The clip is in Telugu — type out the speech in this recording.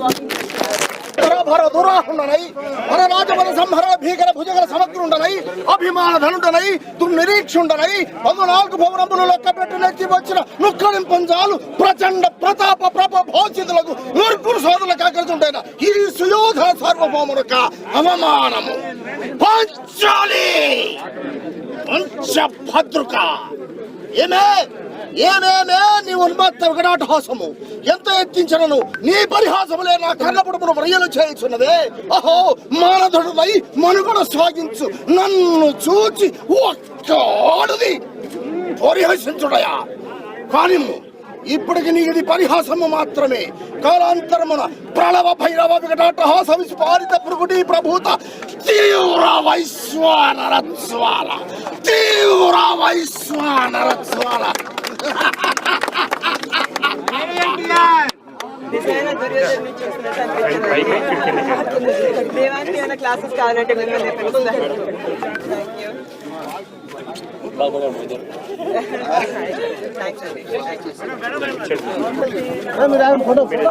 వాకింగ్ చేస్తున్నారు భర దురాహుండనై మన సంహర భీకర భుజగల సమగ్రుండనై అభిమాన దుర్నిరీక్షుండనై వంద నాలుగు భవనములు లెక్క పెట్టి నెచ్చి వచ్చిన నుక్కలింపంజాలు ప్రచండ ప్రతాప ప్రభ భోషితులకు నూర్పురు సోదరులకు ఆకరిస్తుంటైన ఈ సుయోధన సార్వభౌమునక అవమానము. పంచాలి! పంచభద్రుక! ఏమే? ఏమేమే నీ ఉన్మత్త వికటాటహాసము ఎంత ఎత్తించనను నీ పరిహాసములే నా కర్ణపుడుమును వ్రయలు చేయుచున్నదే అహో మానధుడునై మనుగడ సాగించు. నన్ను చూచి ఒక్కడుది. పరిహసించుడయా కానిమ్ము. ఇప్పటికి నీకు ఇది పరిహాసము మాత్రమే కాలాంతరమున ప్రణవ భైరవ వికటాటహాస విస్ఫారిత పురుగుటి ప్రభూత తీవ్ర వైశ్వానర జ్వాల తీవ్ర వైశ్వానర దేవానికి ఏమైనా క్లాసెస్ కావాలంటే మిమ్మల్ని థ్యాంక్ యూ